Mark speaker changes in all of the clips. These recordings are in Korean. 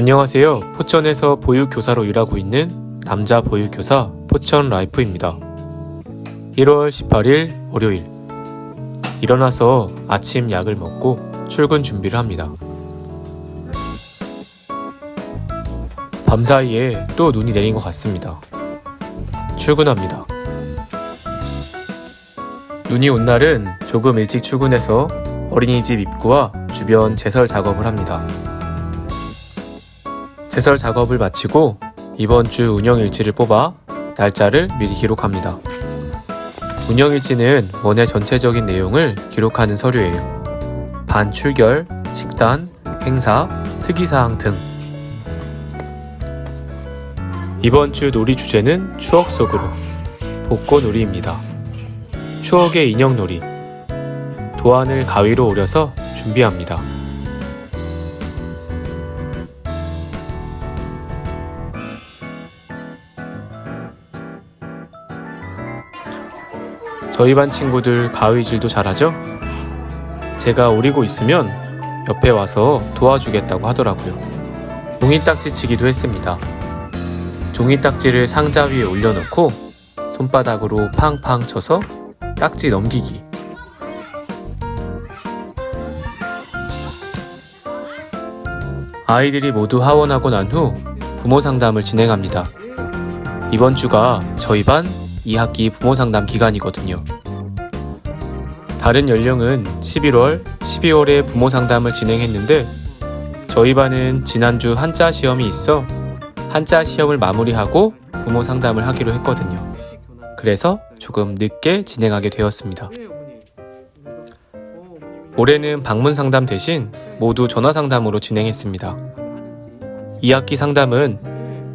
Speaker 1: 안녕하세요. 포천에서 보육교사로 일하고 있는 남자 보육교사 포천 라이프입니다. 1월 18일 월요일. 일어나서 아침 약을 먹고 출근 준비를 합니다. 밤 사이에 또 눈이 내린 것 같습니다. 출근합니다. 눈이 온 날은 조금 일찍 출근해서 어린이집 입구와 주변 제설 작업을 합니다. 제설 작업을 마치고 이번 주 운영일지를 뽑아 날짜를 미리 기록합니다. 운영일지는 원의 전체적인 내용을 기록하는 서류예요. 반 출결, 식단, 행사, 특이사항 등. 이번 주 놀이 주제는 추억 속으로 복고놀이입니다. 추억의 인형놀이. 도안을 가위로 오려서 준비합니다. 저희 반 친구들 가위질도 잘하죠? 제가 오리고 있으면 옆에 와서 도와주겠다고 하더라고요. 종이 딱지 치기도 했습니다. 종이 딱지를 상자 위에 올려놓고 손바닥으로 팡팡 쳐서 딱지 넘기기. 아이들이 모두 하원하고 난 후 부모 상담을 진행합니다. 이번 주가 저희 반 2학기 부모 상담 기간이거든요. 다른 연령은 11월, 12월에 부모 상담을 진행했는데 저희 반은 지난주 한자 시험이 있어 한자 시험을 마무리하고 부모 상담을 하기로 했거든요. 그래서 조금 늦게 진행하게 되었습니다. 올해는 방문 상담 대신 모두 전화 상담으로 진행했습니다. 2학기 상담은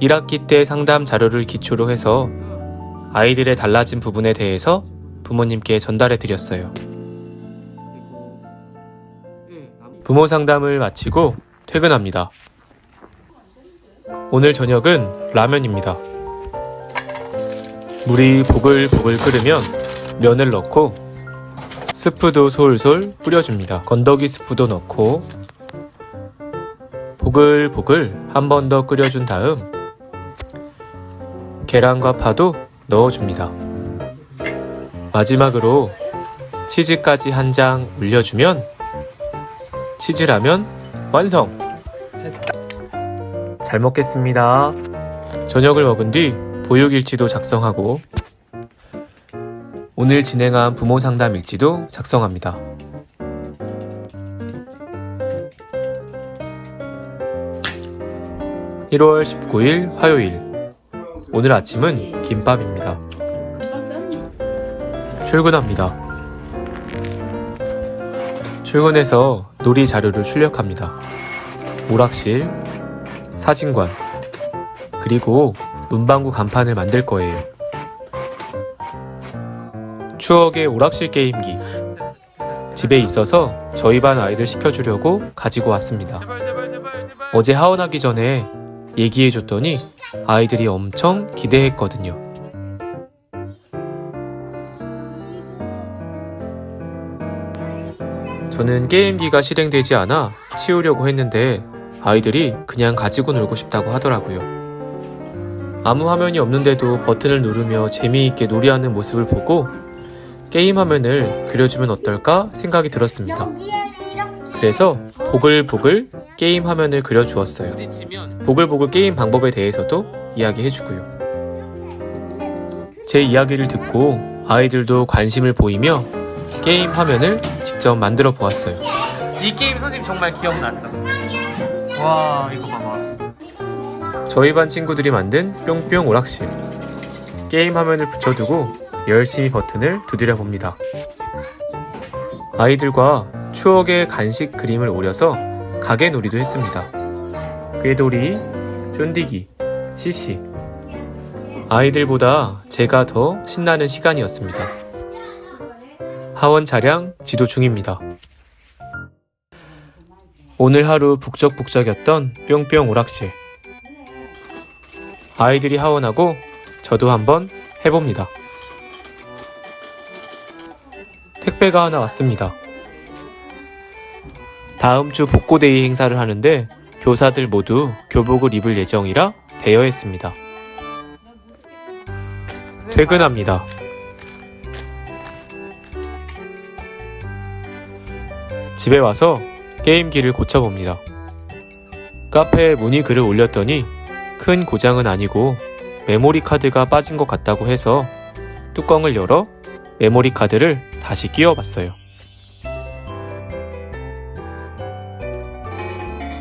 Speaker 1: 1학기 때 상담 자료를 기초로 해서 아이들의 달라진 부분에 대해서 부모님께 전달해 드렸어요. 부모 상담을 마치고 퇴근합니다. 오늘 저녁은 라면입니다. 물이 보글보글 끓으면 면을 넣고 스프도 솔솔 뿌려줍니다. 건더기 스프도 넣고 보글보글 한 번 더 끓여준 다음 계란과 파도 넣어줍니다. 마지막으로 치즈까지 한 장 올려주면 치즈라면 완성! 잘 먹겠습니다. 저녁을 먹은 뒤 보육일지도 작성하고 오늘 진행한 부모 상담 일지도 작성합니다. (1월 19일) 화요일 오늘 아침은 김밥입니다. 출근합니다. 출근해서 놀이 자료를 출력합니다. 오락실, 사진관, 그리고 문방구 간판을 만들 거예요. 추억의 오락실 게임기. 집에 있어서 저희 반 아이들 시켜주려고 가지고 왔습니다. 어제 하원하기 전에 얘기해 줬더니 아이들이 엄청 기대했거든요. 저는 게임기가 실행되지 않아 치우려고 했는데 아이들이 그냥 가지고 놀고 싶다고 하더라고요. 아무 화면이 없는데도 버튼을 누르며 재미있게 놀이하는 모습을 보고 게임 화면을 그려주면 어떨까 생각이 들었습니다. 그래서 보글보글 게임 화면을 그려주었어요. 보글보글 게임 방법에 대해서도 이야기해주고요. 제 이야기를 듣고 아이들도 관심을 보이며 게임 화면을 직접 만들어 보았어요. 이 게임 선생님 정말 기억났어. 와 이거 봐봐. 저희 반 친구들이 만든 뿅뿅 오락실. 게임 화면을 붙여두고 열심히 버튼을 두드려 봅니다. 아이들과 추억의 간식 그림을 오려서 가게 놀이도 했습니다. 꾀돌이, 쫀디기, CC. 아이들보다 제가 더 신나는 시간이었습니다. 하원 차량 지도 중입니다. 오늘 하루 북적북적였던 뿅뿅 오락실. 아이들이 하원하고 저도 한번 해봅니다. 택배가 하나 왔습니다. 다음 주 복고데이 행사를 하는데 교사들 모두 교복을 입을 예정이라 대여했습니다. 퇴근합니다. 집에 와서 게임기를 고쳐봅니다. 카페에 문의 글을 올렸더니 큰 고장은 아니고 메모리 카드가 빠진 것 같다고 해서 뚜껑을 열어 메모리 카드를 다시 끼워봤어요.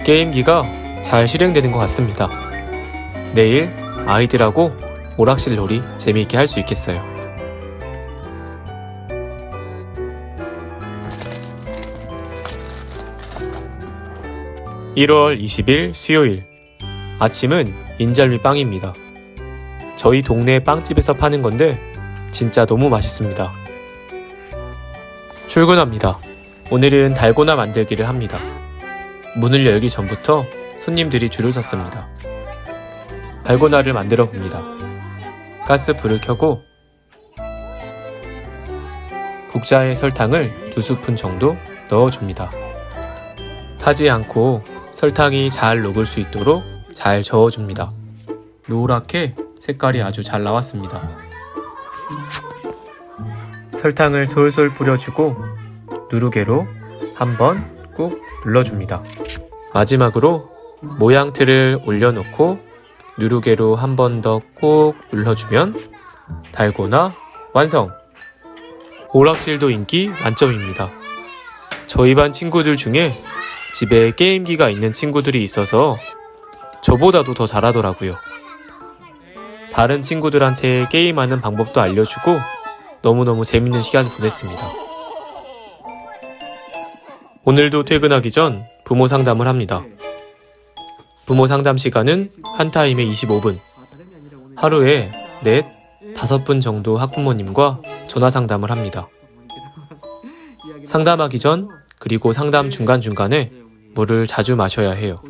Speaker 1: 게임기가 잘 실행되는 것 같습니다. 내일 아이들하고 오락실 놀이 재미있게 할 수 있겠어요. (1월 20일) 수요일 아침은 인절미 빵입니다. 저희 동네 빵집에서 파는 건데 진짜 너무 맛있습니다. 출근합니다. 오늘은 달고나 만들기를 합니다. 문을 열기 전부터 손님들이 줄을 섰습니다. 달고나를 만들어 봅니다. 가스 불을 켜고 국자에 설탕을 두 스푼 정도 넣어줍니다. 타지 않고 설탕이 잘 녹을 수 있도록 잘 저어줍니다. 노랗게 색깔이 아주 잘 나왔습니다. 설탕을 솔솔 뿌려주고 누르개로 한번 꾹 눌러줍니다. 마지막으로 모양 틀을 올려놓고 누르개로 한 번 더 꾹 눌러주면 달고나 완성! 오락실도 인기 만점입니다. 저희 반 친구들 중에 집에 게임기가 있는 친구들이 있어서 저보다도 더 잘하더라고요. 다른 친구들한테 게임하는 방법도 알려주고 너무너무 재밌는 시간을 보냈습니다. 오늘도 퇴근하기 전 부모 상담을 합니다. 부모 상담 시간은 한 타임에 25분. 하루에 넷, 다섯 분 정도 학부모님과 전화 상담을 합니다. 상담하기 전 그리고 상담 중간중간에 물을 자주 마셔야 해요.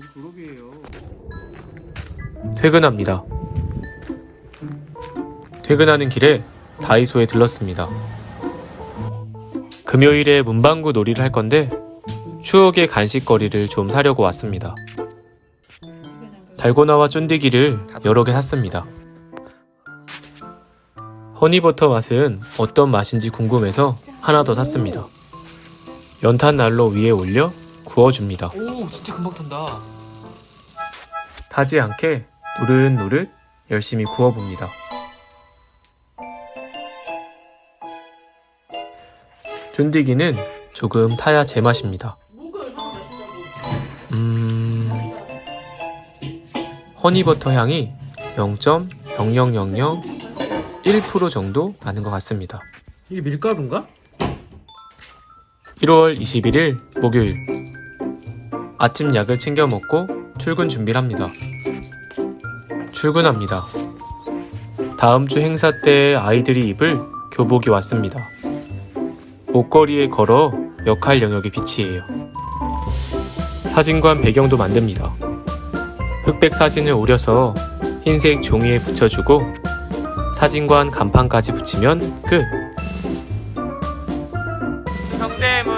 Speaker 1: 퇴근합니다. 퇴근하는 길에 다이소에 들렀습니다. 금요일에 문방구 놀이를 할 건데 추억의 간식거리를 좀 사려고 왔습니다. 달고나와 쫀디기를 여러 개 샀습니다. 허니버터 맛은 어떤 맛인지 궁금해서 하나 더 샀습니다. 연탄 난로 위에 올려 구워줍니다.
Speaker 2: 오 진짜 금방 탄다
Speaker 1: 타지 않게 노릇노릇 열심히 구워봅니다. 쫀디기는 조금 타야 제맛입니다. 허니버터 향이 0.0001% 정도 나는 것 같습니다.
Speaker 2: 이게 밀가루인가?
Speaker 1: 1월 21일 목요일 아침 약을 챙겨 먹고 출근 준비를 합니다. 출근합니다. 다음 주 행사 때 아이들이 입을 교복이 왔습니다. 목걸이에 걸어 역할 영역의 빛이에요. 사진관 배경도 만듭니다. 흑백 사진을 오려서 흰색 종이에 붙여주고 사진관 간판까지 붙이면 끝!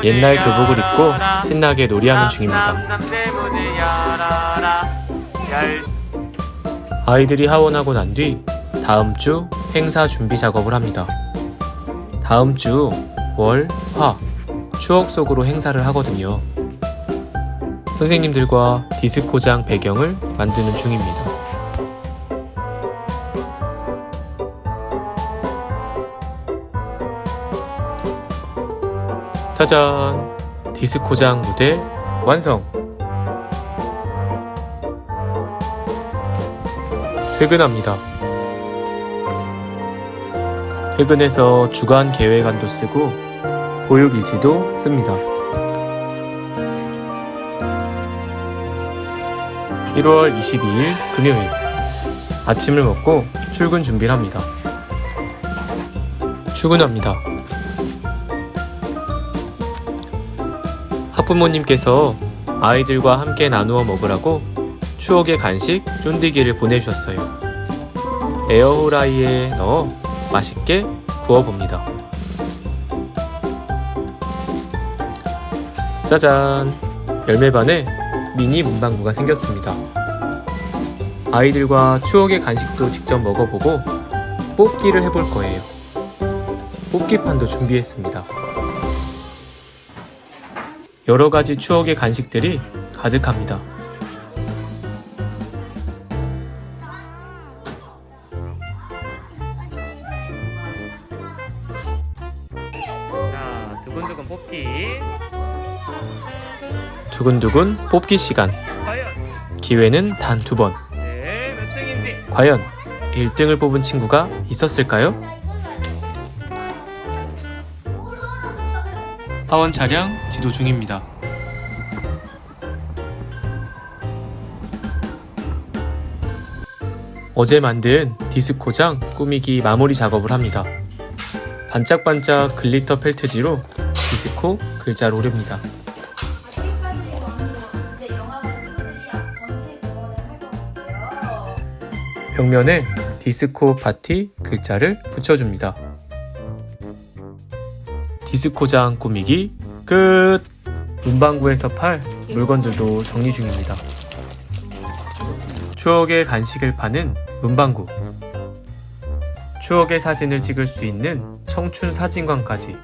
Speaker 1: 옛날 교복을 입고 신나게 놀이하는 중입니다. 아이들이 하원하고 난 뒤 다음 주 행사 준비 작업을 합니다. 다음 주 월, 화 추억 속으로 행사를 하거든요. 선생님들과 디스코장 배경을 만드는 중입니다. 짜잔! 디스코장 무대 완성! 퇴근합니다. 퇴근해서 주간 계획안도 쓰고 보육일지도 씁니다. 1월 22일 금요일 아침을 먹고 출근 준비를 합니다. 출근합니다. 학부모님께서 아이들과 함께 나누어 먹으라고 추억의 간식 쫀디기를 보내주셨어요. 에어후라이에 넣어 맛있게 구워봅니다. 짜잔! 열매반에 미니 문방구가 생겼습니다. 아이들과 추억의 간식도 직접 먹어보고 뽑기를 해볼 거예요. 뽑기판도 준비했습니다. 여러 가지 추억의 간식들이 가득합니다. 두근두근 뽑기 시간. 기회는 단 두 번. 과연 1등을 뽑은 친구가 있었을까요? 하원 차량 지도 중입니다. 어제 만든 디스코장 꾸미기 마무리 작업을 합니다. 반짝반짝 글리터 펠트지로 디스코 글자를 오렵니다. 벽면에 디스코 파티 글자를 붙여줍니다. 디스코장 꾸미기 끝! 문방구에서 팔 물건들도 정리 중입니다. 추억의 간식을 파는 문방구. 추억의 사진을 찍을 수 있는 청춘 사진관까지.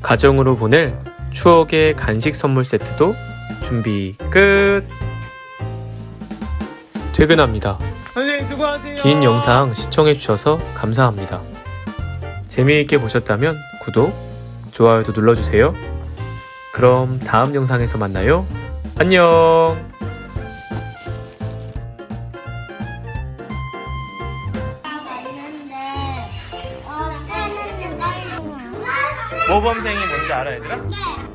Speaker 1: 가정으로 보낼 추억의 간식 선물 세트도 준비 끝! 퇴근합니다.
Speaker 2: 선생님 수고하세요.
Speaker 1: 긴 영상 시청해주셔서 감사합니다. 재미있게 보셨다면 구독, 좋아요도 눌러주세요. 그럼 다음 영상에서 만나요. 안녕!
Speaker 3: 있는데 어
Speaker 2: 모범생이 뭔지 알아 얘들아?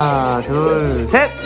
Speaker 2: 하나 둘 셋.